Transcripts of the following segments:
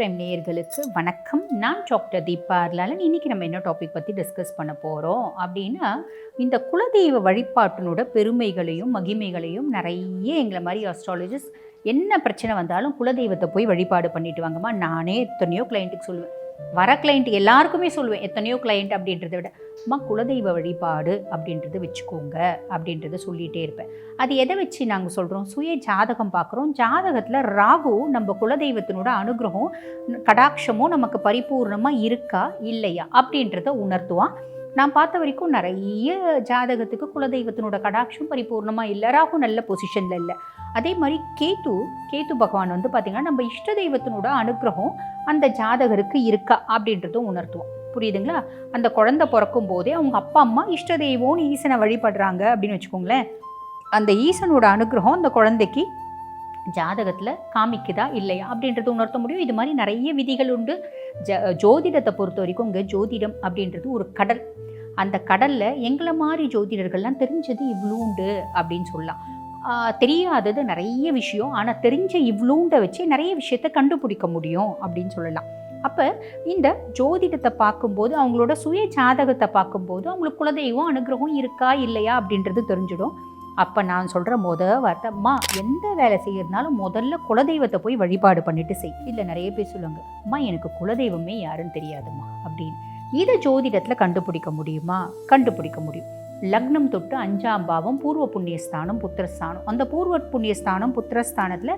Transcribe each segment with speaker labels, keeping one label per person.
Speaker 1: Prime நேயர்களுக்கு வணக்கம். நான் டாக்டர் தீபா அர்லாலன். இன்னைக்கு நம்ம என்ன டாபிக் பற்றி டிஸ்கஸ் பண்ண போகிறோம் அப்படின்னா இந்த குலதெய்வ வழிபாட்டினோட பெருமைகளையும் மகிமைகளையும் நிறைய எங்களை மாதிரி ஆஸ்ட்ராலஜிஸ்ட் என்ன பிரச்சனை வந்தாலும் குலதெய்வத்தை போய் வழிபாடு பண்ணிட்டு வாங்கம்மா. நானே எத்தனையோ கிளைண்ட்டுக்கு சொல்லுவேன். வர கிளைண்ட் எல்லாருக்குமே சொல்லுவேன் எத்தனையோ கிளைண்ட் அப்படின்றத விட அம்மா குலதெய்வ வழிபாடு அப்படின்றத வச்சுக்கோங்க அப்படின்றத சொல்லிகிட்டே இருப்பேன். அது எதை வச்சு நாங்கள் சொல்கிறோம் சுய ஜாதகம் பார்க்குறோம். ஜாதகத்தில் ராகு நம்ம குலதெய்வத்தினோட அனுகிரகம் கடாட்சமும் நமக்கு பரிபூர்ணமாக இருக்கா? இல்லையா? அப்படின்றத உணர்த்துவான். நான் பார்த்த வரைக்கும் நிறைய ஜாதகத்துக்கு குலதெய்வத்தினோட கடாட்சம் பரிபூர்ணமாக இல்லை. ராகு நல்ல பொசிஷனில் இல்லை. அதே மாதிரி கேத்து கேத்து பகவான் வந்து பார்த்திங்கன்னா நம்ம இஷ்ட தெய்வத்தினோட அனுகிரகம் அந்த ஜாதகருக்கு இருக்கா அப்படின்றதும் உணர்த்துவோம். புரியுதுங்களா? அந்த குழந்தை பிறக்கும் போதே அவங்க அப்பா அம்மா இஷ்ட தெய்வம்னு ஈசனை வழிபடுறாங்க அப்படின்னு வச்சுக்கோங்களேன். அந்த ஈசனோட அனுகிரகம் அந்த குழந்தைக்கு ஜாதகத்தில் காமிக்குதா இல்லையா அப்படின்றது உணர்த்த முடியும். இது மாதிரி நிறைய விதிகள் உண்டு. ஜ ஜோதிடத்தை பொறுத்த வரைக்கும் இங்கே ஜோதிடம் அப்படின்றது ஒரு கடல். அந்த கடலில் எங்களை மாதிரி ஜோதிடர்கள்லாம் தெரிஞ்சது இவ்வளோண்டு அப்படின்னு சொல்லலாம். தெரியாதது நிறைய விஷயம். ஆனால் தெரிஞ்ச இவ்வளோண்டை வச்சு நிறைய விஷயத்த கண்டுபிடிக்க முடியும் அப்படின்னு சொல்லலாம். அப்போ இந்த ஜோதிடத்தை பார்க்கும்போது அவங்களோட சுய ஜாதகத்தை பார்க்கும்போது அவங்களுக்கு குலதெய்வம் அனுகிரகம் இருக்கா இல்லையா அப்படின்றது தெரிஞ்சிடும். அப்போ நான் சொல்கிற முத வார்த்தைம்மா எந்த வேலை செய்யறதுனாலும் முதல்ல குலதெய்வத்தை போய் வழிபாடு பண்ணிட்டு செய். இல்லை நிறைய பேர் சொல்லுவாங்க அம்மா எனக்கு குலதெய்வமே யாருன்னு தெரியாதும்மா அப்படின்னு. இதை ஜோதிடத்தில் கண்டுபிடிக்க முடியுமா? கண்டுபிடிக்க முடியும். லக்னம் தொட்டு அஞ்சாம் பாவம் பூர்வ புண்ணியஸ்தானம் புத்திரஸ்தானம் அந்த பூர்வ புண்ணியஸ்தானம் புத்திரஸ்தானத்தில்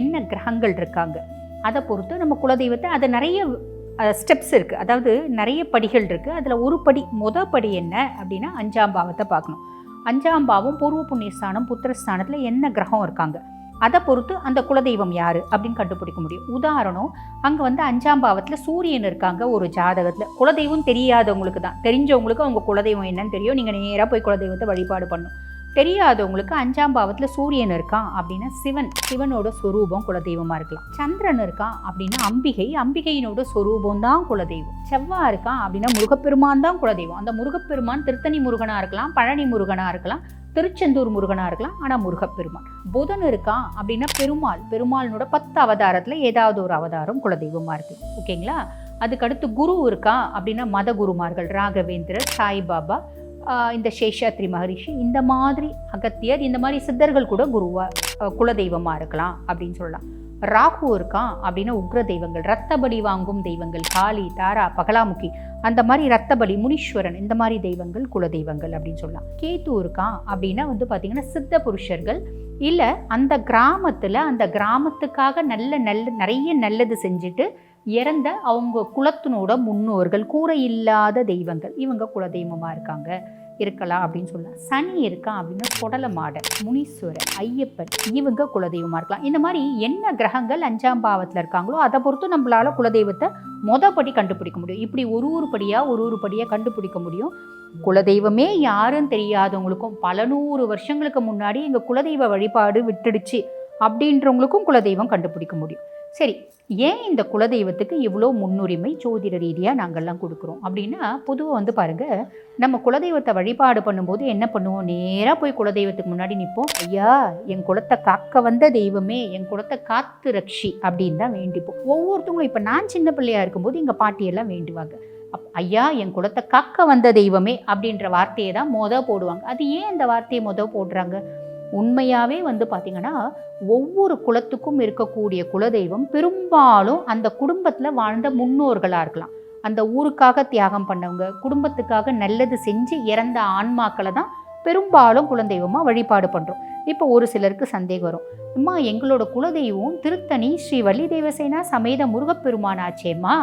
Speaker 1: என்ன கிரகங்கள் இருக்காங்க? அதை பொறுத்து நம்ம குலதெய்வத்தை அது நிறைய ஸ்டெப்ஸ் இருக்குது அதாவது நிறைய படிகள் இருக்குது அதில் ஒரு படி மொத படி என்ன? அப்படின்னா அஞ்சாம் பாவத்தை பார்க்கணும். அஞ்சாம் பாவம் பூர்வ புண்ணியஸ்தானம் புத்திரஸ்தானத்தில் என்ன கிரகம் இருக்காங்க? அதை பொறுத்து அந்த குலதெய்வம் யார் அப்படின்னு கண்டுபிடிக்க முடியும். உதாரணம் அங்கே வந்து அஞ்சாம் பாவத்தில் சூரியன் இருக்காங்க ஒரு ஜாதகத்தில். குலதெய்வம் தெரியாதவங்களுக்கு தான் தெரிஞ்சவங்களுக்கு அவங்க குலதெய்வம் என்னன்னு தெரியும். நீங்கள் நேராக போய் குலதெய்வத்தை வழிபாடு பண்ணணும் தெரியாதவங்களுக்கு அஞ்சாம் பாவத்தில் சூரியன் இருக்கான் அப்படின்னா சிவன் சிவனோட ஸ்வரூபம் குலதெய்வமாக இருக்கலாம். சந்திரன் இருக்கான் அப்படின்னா அம்பிகை அம்பிகையினோட சொரூபம் தான் குலதெய்வம். செவ்வாய் இருக்கான் அப்படின்னா முருகப்பெருமான் தான் குலதெய்வம். அந்த முருகப்பெருமான் திருத்தணி முருகனாக இருக்கலாம் பழனி முருகனாக இருக்கலாம் திருச்செந்தூர் முருகனாக இருக்கலாம் ஆனால் முருகப்பெருமான். புதன் இருக்கான் அப்படின்னா பெருமாள் பெருமாளினோட பத்து அவதாரத்தில் ஏதாவது ஒரு அவதாரம் குலதெய்வமாக இருக்குது ஓகேங்களா? அதுக்கடுத்து குரு இருக்கா அப்படின்னா மத குருமார்கள் ராகவேந்திரர் சாய்பாபா இந்த சேஷாத்ரி மகரிஷி இந்த மாதிரி அகத்தியர் இந்த மாதிரி சித்தர்கள் கூட குருவா குலதெய்வமாக இருக்கலாம் அப்படின்னு சொல்லலாம். ராகு இருக்கான் அப்படின்னா உக்ர தெய்வங்கள் ரத்தபடி வாங்கும் தெய்வங்கள் காளி தாரா பகலாமுகி அந்த மாதிரி ரத்தபலி முனீஸ்வரன் இந்த மாதிரி தெய்வங்கள் குல தெய்வங்கள் அப்படின்னு சொல்லலாம். கேத்து இருக்கான் அப்படின்னா வந்து பார்த்திங்கன்னா சித்த புருஷர்கள் இல்லை அந்த கிராமத்தில் அந்த கிராமத்துக்காக நல்ல நல்ல நிறைய நல்லது செஞ்சுட்டு இறந்த அவங்க குலத்தினோட முன்னோர்கள் கூரை இல்லாத தெய்வங்கள். இவங்க குலதெய்வமாக இருக்காங்க. இருக்கலாம் அப்படின்னு சொல்லலாம். சனி இருக்கான் அப்படின்னா கொடலமாட முனீஸ்வரர் ஐயப்பன் இவங்க குலதெய்வமாக இருக்கலாம். இந்த மாதிரி என்ன கிரகங்கள் அஞ்சாம் பாவத்தில் இருக்காங்களோ அதை பொறுத்து நம்மளால் குலதெய்வத்தை மொதப்படி கண்டுபிடிக்க முடியும். இப்படி ஒரு ஒரு படியாக ஒரு ஒரு படியாக கண்டுபிடிக்க முடியும். குலதெய்வமே யாருன்னு தெரியாதவங்களுக்கும் பல நூறு வருஷங்களுக்கு முன்னாடி எங்கள் குலதெய்வ வழிபாடு விட்டுடுச்சு அப்படின்றவங்களுக்கும் குலதெய்வம் கண்டுபிடிக்க முடியும். சரி ஏன் இந்த குலதெய்வத்துக்கு இவ்வளோ முன்னுரிமை ஜோதிட ரீதியாக நாங்கள்லாம் கொடுக்குறோம்? அப்படின்னா பொதுவாக வந்து பாருங்கள் நம்ம குலதெய்வத்தை வழிபாடு பண்ணும்போது என்ன பண்ணுவோம்? நேராக போய் குலதெய்வத்துக்கு முன்னாடி நிற்போம் ஐயா என் குலத்தை காக்க வந்த தெய்வமே என் குலத்தை காத்து ரக்ஷி அப்படின்னு தான் வேண்டிப்போம். ஒவ்வொருத்தவங்களும் இப்போ நான் சின்ன பிள்ளையா இருக்கும்போது எங்கள் பாட்டியெல்லாம் வேண்டுவாங்க. அப் ஐயா என் குலத்தை காக்க வந்த தெய்வமே அப்படின்ற வார்த்தையை தான் மொத போடுவாங்க. அது ஏன் இந்த வார்த்தையை மொத போடுறாங்க? உண்மையாகவே வந்து பார்த்திங்கன்னா ஒவ்வொரு குலத்துக்கும் இருக்கக்கூடிய குலதெய்வம் பெரும்பாலும் அந்த குடும்பத்தில் வாழ்ந்த முன்னோர்களாக இருக்கலாம். அந்த ஊருக்காக தியாகம் பண்ணவங்க குடும்பத்துக்காக நல்லது செஞ்சு இறந்த ஆன்மாக்களை தான் பெரும்பாலும் குலதெய்வமாக வழிபாடு பண்ணுறோம் இப்போ ஒரு சிலருக்கு சந்தேகம் வரும். அம்மா எங்களோட குலதெய்வம் திருத்தணி ஸ்ரீ வள்ளி தேவசேனா சமேத முருகப்பெருமானாச்சேம்மா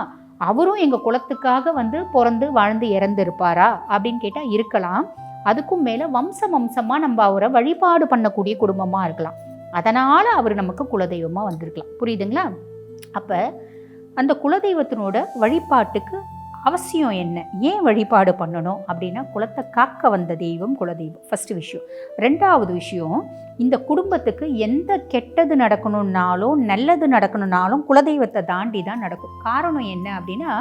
Speaker 1: அவரும் எங்கள் குலத்துக்காக வந்து பிறந்து வாழ்ந்து இறந்துருப்பாரா? அப்படின்னு கேட்டால் இருக்கலாம். அதுக்கும் மேலே வம்ச வம்சமாக நம்ம அவரை வழிபாடு பண்ணக்கூடிய குடும்பமாக இருக்கலாம். அதனால் அவர் நமக்கு குலதெய்வமாக வந்திருக்கலாம். புரியுதுங்களா? அப்போ அந்த குலதெய்வத்தினோட வழிபாட்டுக்கு அவசியம் என்ன? ஏன் வழிபாடு பண்ணணும்? அப்படின்னா குலத்தை காக்க வந்த தெய்வம் குலதெய்வம். ஃபஸ்ட்டு விஷயம். ரெண்டாவது விஷயம் இந்த குடும்பத்துக்கு எந்த கெட்டது நடக்கணும்னாலும் நல்லது நடக்கணும்னாலும் குலதெய்வத்தை தாண்டி தான் நடக்கும். காரணம் என்ன அப்படின்னா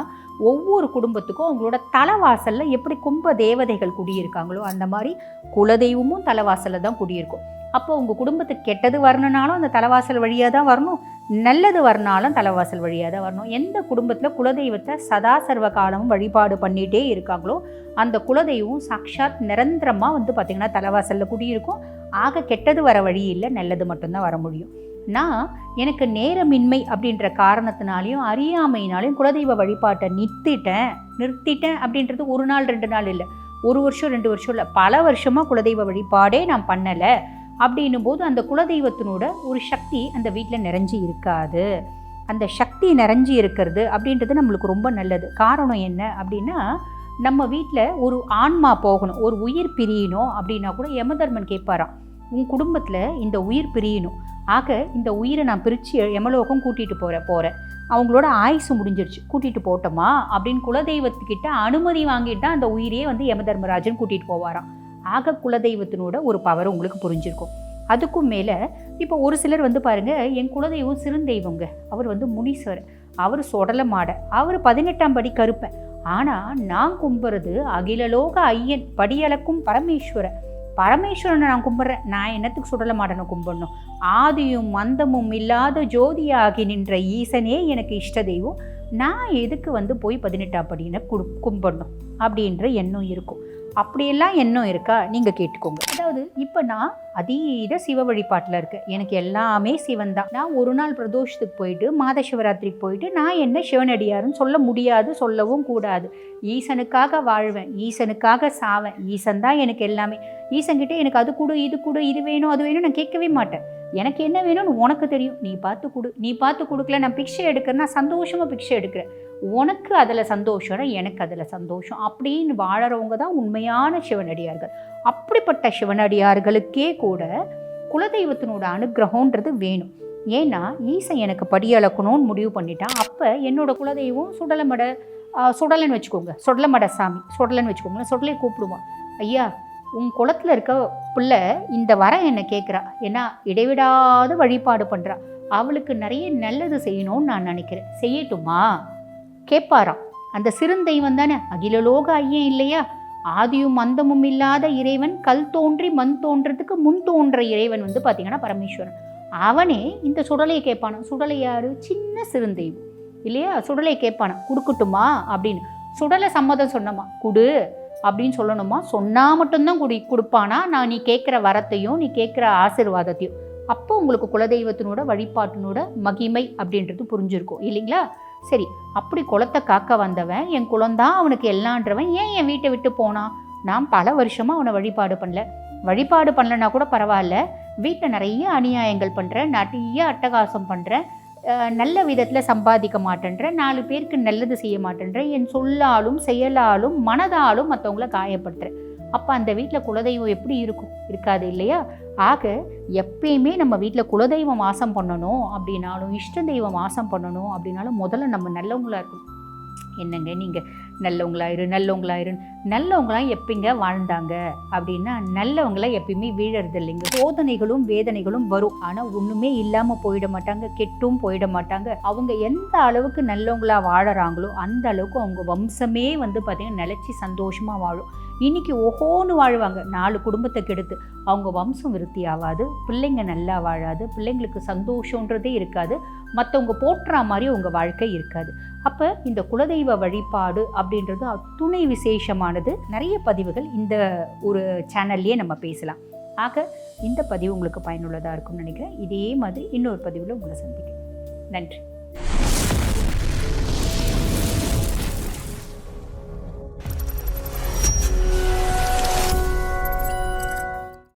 Speaker 1: ஒவ்வொரு குடும்பத்துக்கும் அவங்களோட தலைவாசலில் எப்படி கும்ப தேவதைகள் குடியிருக்காங்களோ அந்த மாதிரி குலதெய்வமும் தலைவாசலில் தான் குடியிருக்கும். அப்போ உங்கள் குடும்பத்துக்கு கெட்டது வரணுனாலும் அந்த தலைவாசல் வழியாக தான் வரணும். நல்லது வரனாலும் தலைவாசல் வழியாக தான் வரணும். எந்த குடும்பத்தில் குலதெய்வத்தை சதா சர்வ காலமும் வழிபாடு பண்ணிகிட்டே இருக்காங்களோ அந்த குலதெய்வம் சாக்ஷாத் நிரந்தரமாக வந்து பார்த்திங்கன்னா தலைவாசலில் குடியிருக்கும். ஆக கெட்டது வர வழி இல்லை நல்லது மட்டும்தான் வர முடியும். நான் எனக்கு நேரமின்மை அப்படின்ற காரணத்தினாலையும் அறியாமையினாலையும் குலதெய்வ வழிபாட்டை நிறுத்திட்டேன். நிறுத்திட்டேன் அப்படின்றது ஒரு நாள் ரெண்டு நாள் இல்லை. ஒரு வருஷம் ரெண்டு வருஷம் இல்லை. பல வருஷமாக குலதெய்வ வழிபாடே நான் பண்ணலை. அப்படின்னும் போது அந்த குலதெய்வத்தினோட ஒரு சக்தி அந்த வீட்டில் நிறைஞ்சி இருக்காது. அந்த சக்தி நிறைஞ்சி இருக்கிறது அப்படின்றது நம்மளுக்கு ரொம்ப நல்லது. காரணம் என்ன அப்படின்னா நம்ம வீட்டில் ஒரு ஆன்மா போகணும் ஒரு உயிர் பிரியணும் அப்படின்னா கூட யமதர்மன் கேட்பாராம் உன் குடும்பத்தில் இந்த உயிர் பிரியணும். ஆக இந்த உயிரை நான் பிரித்து எமலோகம் கூட்டிகிட்டு போகிறேன் போகிறேன் அவங்களோட ஆயுசு முடிஞ்சிருச்சு கூட்டிகிட்டு போட்டோமா? அப்படின்னு குலதெய்வத்துக்கிட்ட அனுமதி வாங்கிட்டு தான் அந்த உயிரையே வந்து யமதர்மராஜன் கூட்டிகிட்டு போவாராம். ஆக குலதெய்வத்தினோட ஒரு பவர் உங்களுக்கு புரிஞ்சிருக்கும். அதுக்கும் மேலே இப்போ ஒரு சிலர் வந்து பாருங்கள் என் குலதெய்வம் சிறுந்தெய்வங்க. அவர் வந்து முனீஸ்வரர் அவர் சொடல மாட. அவர் பதினெட்டாம் படி கருப்பேன் ஆனால் நான் கும்புறது அகிலலோக ஐயன் படியளக்கும் பரமேஸ்வரன் பரமேஸ்வரனை நான் கும்பிட்றேன் நான் என்னத்துக்கு சுடல மாடனை கும்பிடணும்? ஆதியும் மந்தமும் இல்லாத ஜோதியாகி நின்ற ஈசனே எனக்கு இஷ்ட தெய்வம். நான் எதுக்கு வந்து போய் பதினெட்டாம் படியினை குடு கும்பிடணும்? அப்படின்ற எண்ணம் இருக்கும். அப்படியெல்லாம் எண்ணம் இருக்கா? நீங்கள் கேட்டுக்கோங்க. அதாவது இப்போ நான் அதீத சிவ வழிபாட்டில் இருக்கேன். எனக்கு எல்லாமே சிவன் தான். நான் ஒரு நாள் பிரதோஷத்துக்கு போயிட்டு மாத சிவராத்திரிக்கு போயிட்டு நான் என்ன சிவனடியாருன்னு சொல்ல முடியாது சொல்லவும் கூடாது. ஈசனுக்காக வாழ்வேன். ஈசனுக்காக சாவேன். ஈசன் தான் எனக்கு எல்லாமே. ஈசன்கிட்ட எனக்கு அது கொடு இது கொடு இது வேணும் அது வேணும் நான் கேட்கவே மாட்டேன். எனக்கு என்ன வேணும்னு உனக்கு தெரியும். நீ பார்த்து கொடு. நீ பார்த்து கொடுக்கல நான் பிக்ஷை எடுக்கிறேன் நான் சந்தோஷமாக பிக்ஷை எடுக்கிறேன். உனக்கு அதில் சந்தோஷம் எனக்கு அதில் சந்தோஷம். அப்படின்னு வாழறவங்க தான் உண்மையான சிவனடியார்கள். அப்படிப்பட்ட சிவனடியார்களுக்கே கூட குலதெய்வத்தினோட அனுகிரகன்றது வேணும். ஏன்னா ஈசன் எனக்கு படி அளக்கணும்னு முடிவு பண்ணிட்டான். அப்போ என்னோட குலதெய்வம் சுடலமட சுடலன்னு வச்சுக்கோங்க. சுடலமட சாமி சுடலன்னு வச்சுக்கோங்க சுடலை கூப்பிடுவான். ஐயா உன் குளத்தில் இருக்க பிள்ளை இந்த வரம் என்னை கேட்குறா ஏன்னா இடைவிடாத வழிபாடு பண்ணுறா அவளுக்கு நிறைய நல்லது செய்யணும்னு நான் நினைக்கிறேன். செய்யட்டுமா? கேட்பாராம். அந்த சிறுந்தெய்வம் தானே? அகிலலோக ஐயன் இல்லையா? ஆதியும் மந்தமும் இல்லாத இறைவன் கல் தோன்றி மண் தோன்றதுக்கு முன் தோன்ற இறைவன் வந்து பார்த்தீங்கன்னா பரமேஸ்வரன். அவனே இந்த சுடலையை கேட்பானா சுடலை யாரு? சின்ன சிறுந்தெய்வம். இல்லையா? சுடலை கேட்பானா கொடுக்கட்டுமா? அப்படின்னு. சுடலை சம்மதம் சொன்னமா குடு அப்படின்னு சொல்லணுமா சொன்னால் மட்டும்தான் குடி கொடுப்பானா? நான் நீ கேட்குற வரத்தையும் நீ கேட்குற ஆசிர்வாதத்தையும். அப்போ உங்களுக்கு குலதெய்வத்தினோட வழிபாட்டினோட மகிமை அப்படின்றது புரிஞ்சிருக்கும். இல்லைங்களா? சரி அப்படி குளத்தை காக்க வந்தவன் என் குலந்தான் அவனுக்கு எல்லான்றவன் ஏன் என் வீட்டை விட்டு போனான்? நான் பல வருஷமாக அவனை வழிபாடு பண்ணல. வழிபாடு பண்ணலனா கூட பரவாயில்ல. வீட்டில் நிறைய அநியாயங்கள் பண்ணுறேன் நிறைய அட்டகாசம் பண்ணுறேன் நல்ல விதத்தில் சம்பாதிக்க மாட்டேன்றேன் நாலு பேருக்கு நல்லது செய்ய மாட்டேன்றேன் என் சொல்லாலும் செயலாலும் மனதாலும் மற்றவங்கள காயப்படுத்துறேன். அப்போ அந்த வீட்டில் குலதெய்வம் எப்படி இருக்கும்? இருக்காது இல்லையா? ஆக எப்பயுமே நம்ம வீட்டில் குலதெய்வம் வாசம் பண்ணணும் அப்படின்னாலும் இஷ்ட தெய்வம் வாசம் பண்ணணும் அப்படின்னாலும் முதல்ல நம்ம நல்லவங்களாக இருக்கணும். என்னங்க நீங்கள் நல்லவங்களாயிரு நல்லவங்களாயிரு நல்லவங்களாம் எப்பங்க வாழ்ந்தாங்க? அப்படின்னா நல்லவங்களாம் எப்பயுமே வீழறது இல்லைங்க சோதனைகளும் வேதனைகளும் வரும். ஆனால் ஒன்றுமே இல்லாமல் போயிட மாட்டாங்க கெட்டும் போயிட மாட்டாங்க. அவங்க எந்த அளவுக்கு நல்லவங்களா வாழறாங்களோ அந்த அளவுக்கு அவங்க வம்சமே வந்து பார்த்திங்கன்னா நிலச்சி சந்தோஷமாக வாழும். இன்னைக்கு ஒஹோன்னு வாழ்வாங்க நாலு குடும்பத்தை கெடுத்து. அவங்க வம்சம் விருத்தி ஆகாது பிள்ளைங்க நல்லா வாழாது பிள்ளைங்களுக்கு சந்தோஷன்றதே இருக்காது. மற்றவங்க போற்றுற மாதிரி உங்கள் வாழ்க்கை இருக்காது. அப்போ இந்த குலதெய்வ வழிபாடு அப்படின்றது துணை விசேஷமானது. நிறைய பதிவுகள் இந்த ஒரு சேனல்லையே நம்ம பேசலாம். ஆக இந்த பதிவு உங்களுக்கு பயனுள்ளதாக இருக்கும்னு நினைக்கிறேன். இதே மாதிரி இன்னொரு பதிவில் உங்களை சந்திக்கிறேன். நன்றி.